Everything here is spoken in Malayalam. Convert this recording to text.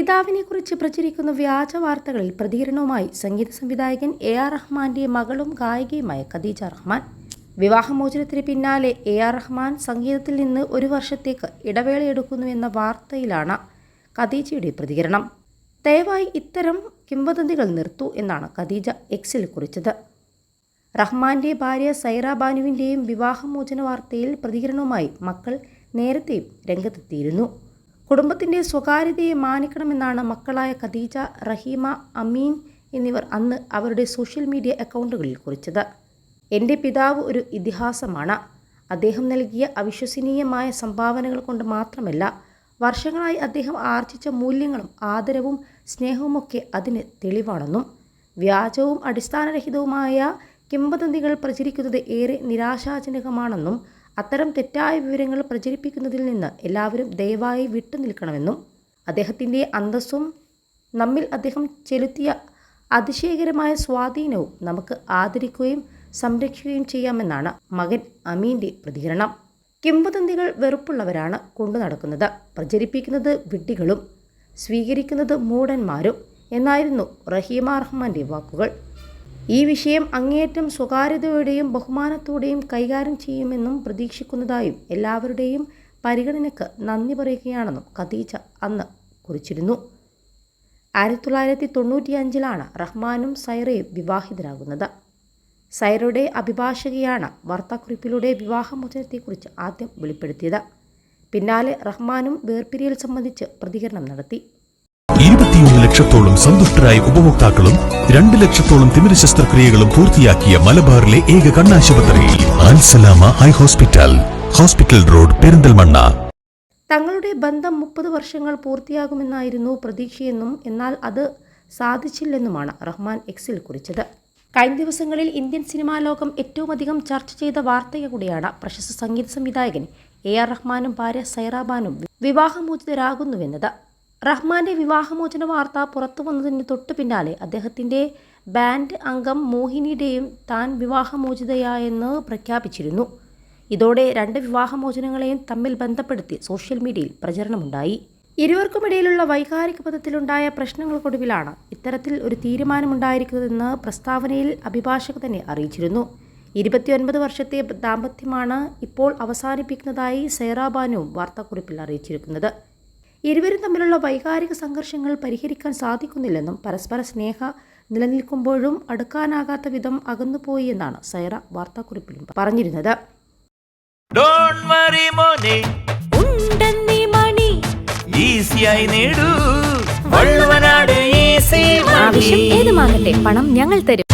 പിതാവിനെക്കുറിച്ച് പ്രചരിക്കുന്ന വ്യാജ വാർത്തകളിൽ പ്രതികരണവുമായി സംഗീത സംവിധായകൻ എ ആർ റഹ്മാന്റെ മകളും ഗായികയുമായ ഖദീജ റഹ്മാൻ. വിവാഹമോചനത്തിന് പിന്നാലെ എ ആർ റഹ്മാൻ സംഗീതത്തിൽ നിന്ന് ഒരു വർഷത്തേക്ക് ഇടവേളയെടുക്കുന്നു എന്ന വാർത്തയിലാണ് ഖദീജയുടെ പ്രതികരണം. ദയവായി ഇത്തരം കിംവദന്തികൾ നിർത്തൂ എന്നാണ് ഖദീജ എക്സിൽ കുറിച്ചത്. റഹ്മാന്റെ ഭാര്യ സൈറ ബാനുവിന്റെയും വിവാഹമോചന വാർത്തയിൽ പ്രതികരണവുമായി മക്കൾ നേരത്തെയും രംഗത്തെത്തിയിരുന്നു. കുടുംബത്തിന്റെ സ്വകാര്യതയെ മാനിക്കണമെന്നാണ് മക്കളായ ഖദീജ റഹീമ അമീൻ എന്നിവർ അന്ന് അവരുടെ സോഷ്യൽ മീഡിയ അക്കൗണ്ടുകളിൽ കുറിച്ചത്. എന്റെ പിതാവ് ഒരു ഇതിഹാസമാണ്. അദ്ദേഹം നൽകിയ അവിശ്വസനീയമായ സംഭാവനകൾ കൊണ്ട് മാത്രമല്ല വർഷങ്ങളായി അദ്ദേഹം ആർജിച്ച മൂല്യങ്ങളും ആദരവും സ്നേഹവുമൊക്കെ അതിന് തെളിവാണെന്നും വ്യാജവും അടിസ്ഥാനരഹിതവുമായ കിംവദന്തികൾ പ്രചരിക്കുന്നത് ഏറെ നിരാശാജനകമാണെന്നും അത്തരം തെറ്റായ വിവരങ്ങൾ പ്രചരിപ്പിക്കുന്നതിൽ നിന്ന് എല്ലാവരും ദയവായി വിട്ടുനിൽക്കണമെന്നും അദ്ദേഹത്തിന്റെ അന്തസ്സും നമ്മിൽ അദ്ദേഹം ചെലുത്തിയ അതിശയകരമായ സ്വാധീനവും നമുക്ക് ആദരിക്കുകയും സംരക്ഷിക്കുകയും ചെയ്യാമെന്നാണ് മകൻ അമീന്റെ പ്രതികരണം. കിംവദന്തികൾ വെറുപ്പുള്ളവരാണ് കൊണ്ടു നടക്കുന്നത്. പ്രചരിപ്പിക്കുന്നത് വിഡ്ഢികളും സ്വീകരിക്കുന്നത് മൂടന്മാരും എന്നായിരുന്നു റഹീമ റഹ്മാന്റെ വാക്കുകൾ. ഈ വിഷയം അങ്ങേയറ്റം സ്വകാര്യതയോടെയും ബഹുമാനത്തോടെയും കൈകാര്യം ചെയ്യുമെന്നും പ്രതീക്ഷിക്കുന്നതായും എല്ലാവരുടെയും പരിഗണനയ്ക്ക് നന്ദി പറയുകയാണെന്നും ഖദീജ അന്ന് കുറിച്ചിരുന്നു. ആയിരത്തി തൊള്ളായിരത്തി തൊണ്ണൂറ്റിയഞ്ചിലാണ് റഹ്മാനും സൈറയും വിവാഹിതരാകുന്നത്. സൈറയുടെ അഭിഭാഷകയാണ് വാർത്താക്കുറിപ്പിലൂടെ വിവാഹമോചനത്തെക്കുറിച്ച് ആദ്യം വെളിപ്പെടുത്തിയത്. പിന്നാലെ റഹ്മാനും വേർപിരിയൽ സംബന്ധിച്ച് പ്രതികരണം നടത്തി. ലക്ഷത്തോളം സന്തുഷ്ടരായ ഉപഭോക്താക്കളും രണ്ട് ലക്ഷത്തോളം തിമിര ശസ്ത്രക്രിയകളും പൂർത്തിയാക്കിയ മലബാറിലെ ഏക കണ്ണാശുപത്രി Al Salama eye hospital hospital road Perinthalmanna. തങ്ങളുടെ ബന്ധം മുപ്പത് വർഷങ്ങൾ പൂർത്തിയാകുമെന്നായിരുന്നു പ്രതീക്ഷയെന്നും എന്നാൽ അത് സാധിച്ചില്ലെന്നുമാണ് റഹ്മാൻ എക്സിൽ കുറിച്ചത്. കഴിഞ്ഞ ദിവസങ്ങളിൽ ഇന്ത്യൻ സിനിമാ ലോകം ഏറ്റവും അധികം ചർച്ച ചെയ്ത വാർത്തയ കൂടിയാണ് പ്രശസ്ത സംഗീത സംവിധായകൻ എ ആർ റഹ്മാനും ഭാര്യ സൈറാബാനും വിവാഹമോചിതരാകുന്നുവെന്നത്. റഹ്മാന്റെ വിവാഹമോചന വാർത്ത പുറത്തു വന്നതിന് തൊട്ടു പിന്നാലെ അദ്ദേഹത്തിന്റെ ബാൻഡ് അംഗം മോഹിനിയുടെയും താൻ വിവാഹമോചിതയായെന്ന് പ്രഖ്യാപിച്ചിരുന്നു. ഇതോടെ രണ്ട് വിവാഹമോചനങ്ങളെയും തമ്മിൽ ബന്ധപ്പെടുത്തി സോഷ്യൽ മീഡിയയിൽ പ്രചരണമുണ്ടായി. ഇരുവർക്കുമിടയിലുള്ള വൈകാരിക പദത്തിലുണ്ടായ പ്രശ്നങ്ങൾക്കൊടുവിലാണ് ഇത്തരത്തിൽ ഒരു തീരുമാനമുണ്ടായിരിക്കുന്നതെന്ന് പ്രസ്താവനയിൽ അഭിഭാഷക തന്നെ അറിയിച്ചിരുന്നു. ഇരുപത്തിയൊൻപത് വർഷത്തെ ദാമ്പത്യമാണ് ഇപ്പോൾ അവസാനിപ്പിക്കുന്നതായി സൈറാബാനുവും വാർത്താക്കുറിപ്പിൽ അറിയിച്ചിരിക്കുന്നത്. ഇരുവരും തമ്മിലുള്ള വൈകാരിക സംഘർഷങ്ങൾ പരിഹരിക്കാൻ സാധിക്കുന്നില്ലെന്നും പരസ്പര സ്നേഹ നിലനിൽക്കുമ്പോഴും അടുക്കാനാകാത്ത വിധം അകന്നുപോയി എന്നാണ് സൈറ വാർത്താക്കുറിപ്പിൽ പറഞ്ഞിരുന്നത്. ഡോണ്ട് വറി മോനെ. ഉണ്ടെന്നീ മണി. ഈസിയായി നേടൂ. വള്ളുവനാട് ഈസി ആവശ്യം ഏതുമാകട്ടെ പണം ഞങ്ങൾ തരും.